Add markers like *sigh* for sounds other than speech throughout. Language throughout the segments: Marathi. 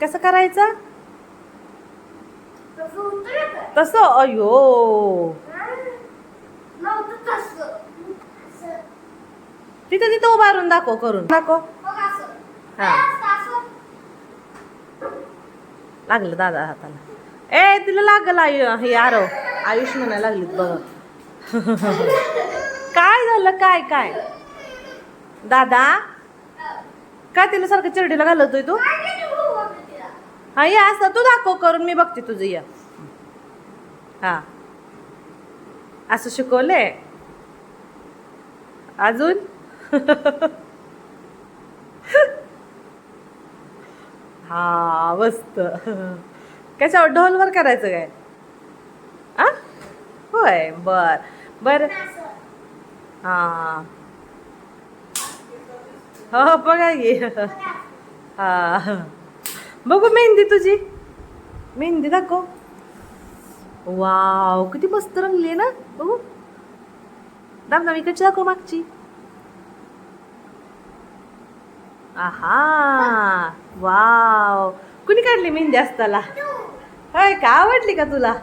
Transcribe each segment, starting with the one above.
कसं करायचं? तसं अयो. तिथं तिथं उभारून दाखव करून. दाखव. हा. लागलं दादा हाताला. ए तिला लागल आयु हे आरव. आयुष म्हणायला लागलीत बघ. *laughs* काय झालं? काय काय? दादा? काय तिला सारखं चिरडीला घालवतोय तू काय केलं भाऊ आपलं तिला? हा ये असं तू दाखव करून मी बघते तुझं या. हा. असं शिकवलंय? अजून? हा मस्त. कशावर ढोलवर करायचं काय? आ? होय बर. बर. हां. हा हो बघा ये हा. बघू मेहंदी तुझी. मेहंदी दाखव. वाव किती मस्त रंगली आहे ना? बघू. दाम दाम इकडची दाखव मागची. आहा वाव. कुणी काढली मेहंदी असताना होय का? आवडली का तुला?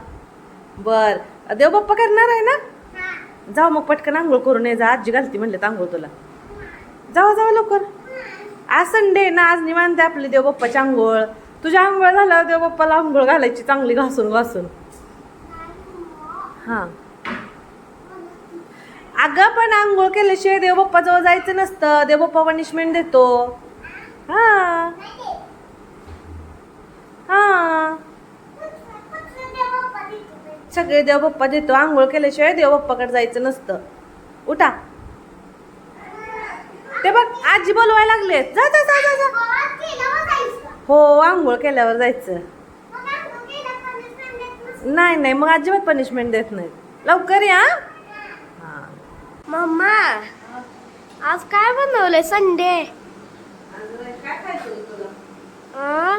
बर. देव बाप्पा करणार आहे ना. जाऊ मग पटकन आंघोळ करून ये जा. आजी घालती म्हणले आंघोळ तुला. जाऊ जाऊ लवकर. आज संडे ना आज निवांत आहे आपली देवबाप्पाची आंघोळ. तुझ्या आंघोळ झाल्यावर देवबाप्पाला आंघोळ घालायची चांगली घासून घासून. हां. अगं पण आंघोळ केल्याशिवाय देवबाप्पा जवळ जायचं नसतं. देवबाप्पा पनिशमेंट देतो. हा. हा. सगळे देवबाप्पा देतो. आंघोळ केल्याशिवाय देवबाप्पाकडे जायचं नसतं. उठा. आजी बोलवायला लागले जा जा जा जा जा. हो आंघोळ केल्यावर जायचं. नाही नाही मग अजिबात पनिशमेंट देत नाही लवकर या हा? मम्मा आज काय बनवलंय संडे? हा.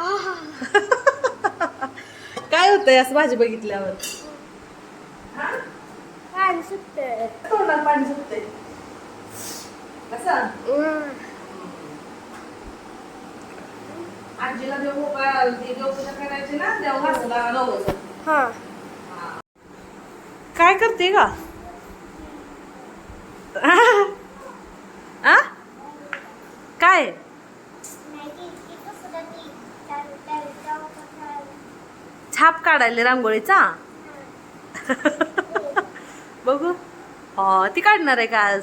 *laughs* काय होतंय असं भाजी बघितल्यावर? पाणी सुटतंय. तोंडात पाणी सुटतंय. कसं? हम्म. आजीला देव देवपूजा करायची ना देव घासला नवस हा. काय करते का आ काय छाप काढायला रांगोळीचा? बघू. हो ती काढणार आहे का आज?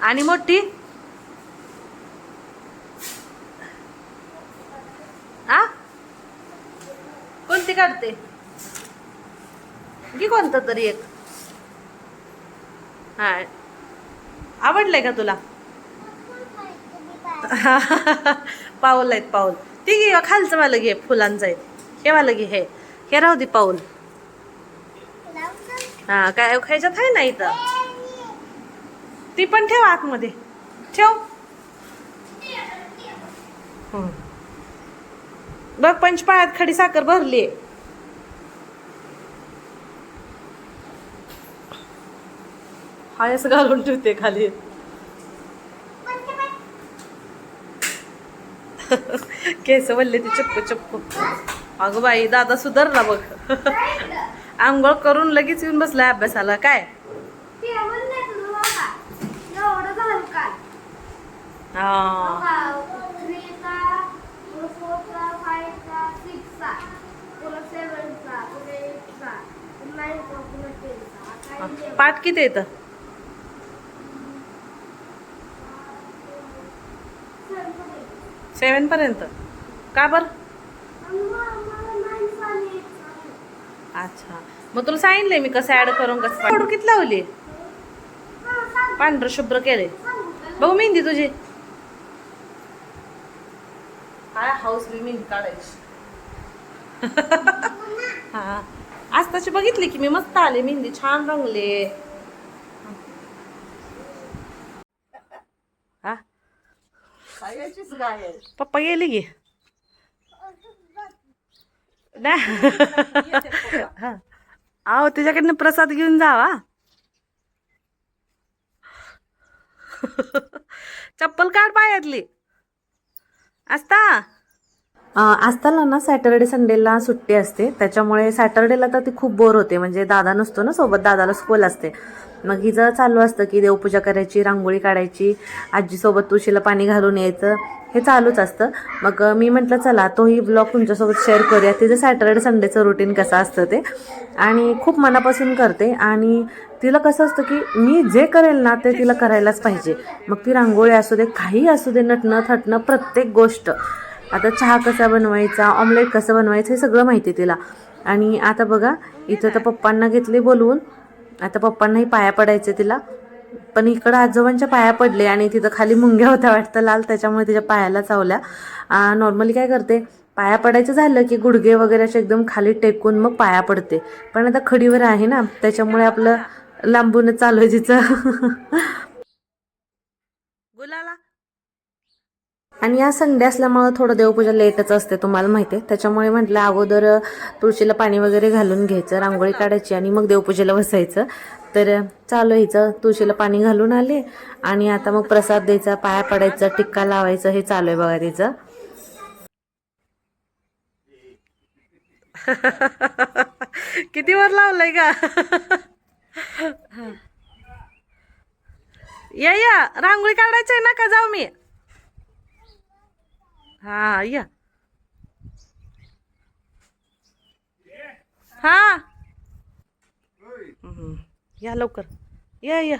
आणि मोठी? आ? कोणती काढते? की कोणतं तरी एक. हा. आवडलंय का तुला? *laughs* पाऊल आहेत पाऊल. ती घे खालचं मला घे फुलांचं आहे हे वालं घे हे. हे राहू दे पाऊल. हा काय खायच्यात आहे ना इथं? ती पण ठेव आतमध्ये. ठेव. हं. बघ पंचपाळ्यात खडी साखर भरली. हाय असं घालून ठेवते खाली. *laughs* केस वल्ले ते चप्पू चप्पू. अगं बाई दादा सुधारला बघ आंघोळ करून लगेच येऊन बसलाय अभ्यासाला काय हा पाठ किती येतं सेवन पर्यंत का बर अच्छा. मग तुला सांगितलंय मी कसं ऍड करून कसं फोटो किती लावली? पांढरं शुभ्र केले बघू मेहंदी तुझी. काय हाऊस बी मेहंदी काढायची. *laughs* हा. आज तशी बघितली की मी मस्त आले मेहंदी छान रंगले. हा. पप्पा गेले की? *laughs* नाही हा. अहो त्याच्याकडनं प्रसाद घेऊन जावा. *laughs* चप्पल काढ पायातली असता असताना ना सॅटर्डे संडेला सुट्टी असते. त्याच्यामुळे सॅटर्डेला तर ती खूप बोर होते. म्हणजे दादा नसतो ना सोबत दादाला स्कूल असते. मग हिचं चालू असतं की देवपूजा करायची रांगोळी काढायची आजीसोबत तुळशीला पाणी घालून यायचं हे चालूच असतं. मग मी म्हटलं चला तोही ब्लॉग तुमच्यासोबत शेअर करूया. तिचं सॅटर्डे संडेचं रुटीन कसं असतं ते. आणि खूप मनापासून करते. आणि तिला कसं असतं की मी जे करेल ना ते तिला करायलाच पाहिजे. मग ती रांगोळी असू दे काही असू दे नटणं थटणं प्रत्येक गोष्ट. आता चहा कसा बनवायचा ऑमलेट कसं बनवायचं हे सगळं माहिती आहे तिला. आणि आता बघा इथं तर पप्पांना घेतले बोलवून. आता पप्पांनाही पाया पडायचे तिला. पण इकडं आजोबांच्या पाया पडले आणि तिथं खाली मुंग्या होत्या वाटतं लाल त्याच्यामुळे तिच्या पायाला चावल्या. नॉर्मली काय करते पाया पडायचं झालं की गुडघे वगैरे असे एकदम खाली टेकून मग पाया पडते. पण आता खडीवर आहे ना त्याच्यामुळे आपलं लांबूनच चालू आहे तिचं. *laughs* गुलाला आणि या संडे असल्यामुळं थोडं देवपूजा लेटच असते तुम्हाला माहिती आहे त्याच्यामुळे म्हटलं अगोदर तुळशीला पाणी वगैरे घालून घ्यायचं रांगोळी काढायची आणि मग देवपूजेला बसायचं. तर चालू यायचं तुळशीला पाणी घालून आले आणि आता मग प्रसाद द्यायचा पाया पडायचा टिक्का लावायचं हे चालू आहे बघा तिचं. *laughs* किती वर लावलंय का *laughs* या या रांगोळी काढायचंय ना का जाऊ मी. हा या. हा. या लवकर. या या.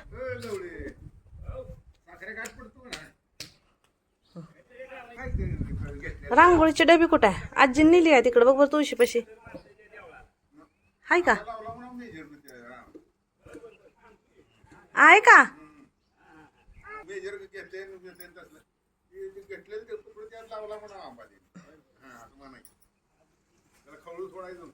रांगोळीची डबी कुठं आहे? आजी नेली आहे तिकडे. बघ बरं तुळशी पशी. हाय का? आहे का? घेतलेलं ते तुकडे त्यात लावला म्हणा आंबाने हा असं म्हणायचं. त्याला सोडायचं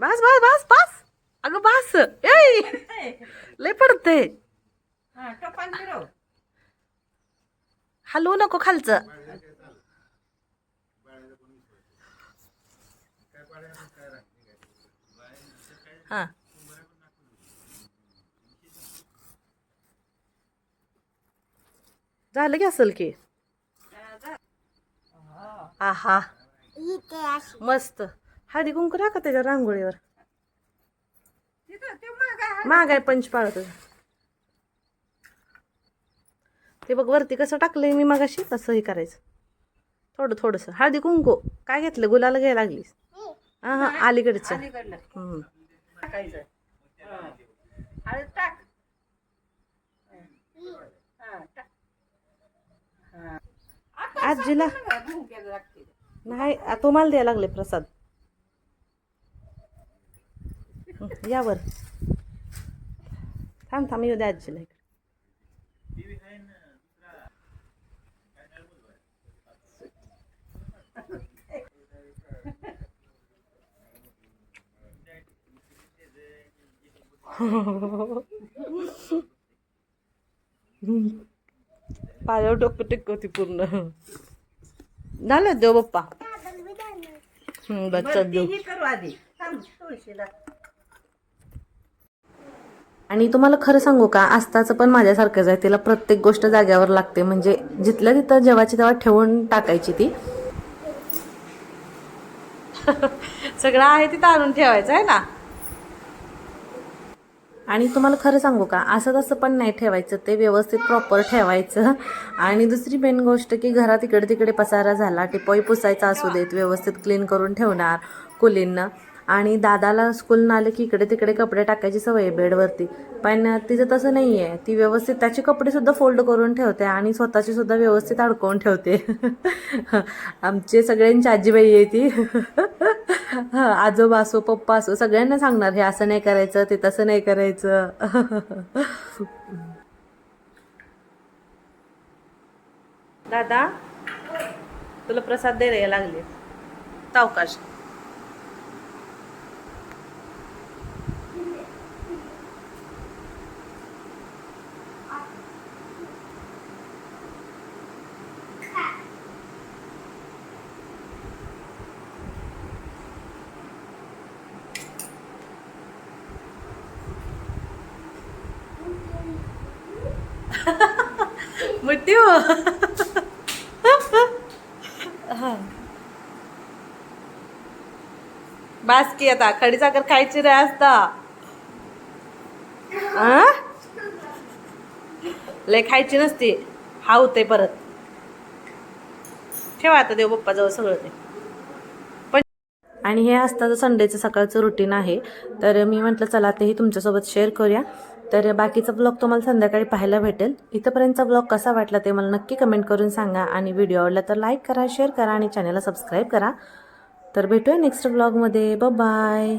बस बस बस बस. अगं बस. ए लय पडते हलवू नको खालचं. हा. झालं की असेल की? आहा. मस्त. हळदी कुंकू का त्याच्या रांगोळीवर. माग आहे. पंच पाळत ते बघ वरती कसं टाकलंय मी मागाशी तसं हे करायचं. थोडं थोडंसं. हळदी कुंकू. काय घेतलं? गुलाला घ्यायला लागलीस. हा. हा अलीकडचं आजीला नाही तुम्हाला द्यायला लागले प्रसाद. यावर थांब थांब येऊ द्या आजीला इकडे. पायावर डोकं टिकवती पूर्ण. झालं देव बाप्पा. बच्चा देव. आणि तुम्हाला खरं सांगू का आस्ताचं पण माझ्यासारखंच आहे. तिला प्रत्येक गोष्ट जाग्यावर लागते. म्हणजे जिथल्या तिथं जेव्हाची तेव्हा ठेवून टाकायची ती. *laughs* सगळं आहे तिथं आणून ठेवायचं आहे ना? आणि तुम्हाला खरं सांगू का असं तसं पण नाही ठेवायचं ते व्यवस्थित प्रॉपर ठेवायचं. आणि दुसरी मेन गोष्ट की घरात इकडे तिकडे पसारा झाला टिपॉई पुसायचा असू देत व्यवस्थित क्लीन करून ठेवणार कुलींना. आणि दादाला स्कूलनं आले की इकडे तिकडे कपडे टाकायची सवय आहे बेडवरती. पण तिचं तसं नाही आहे ती व्यवस्थित त्याचे कपडे सुद्धा फोल्ड करून ठेवते आणि स्वतःची सुद्धा व्यवस्थित अडकवून ठेवते. *laughs* आमचे सगळ्यांची आजीबाई आहे ती. *laughs* आजोबा असो पप्पा असो सगळ्यांना सांगणार हे असं नाही करायचं ते तसं नाही करायचं. *laughs* दादा तुला प्रसाद द्यायला लागले. सावकाश मोठी हो. बास की आता खडी साखर खायची रे असता लय खायची नसती. हा होते परत. ठेवा आता देव बाप्पा जवळ सगळं ते. आणि हे असतं संडेचं सकाळचं रुटीन आहे. तर मी म्हटलं चला तेही तुमच्यासोबत शेअर करूया. तर बाकीचा ब्लॉग तुम्हाला संध्याकाळी पाहायला भेटेल. इथंपर्यंतचा ब्लॉग कसा वाटला ते मला नक्की कमेंट करून सांगा आणि व्हिडिओ आवडला तर लाईक करा शेअर करा आणि चॅनलला सबस्क्राईब करा. तर भेटूया नेक्स्ट ब्लॉगमध्ये ब बाय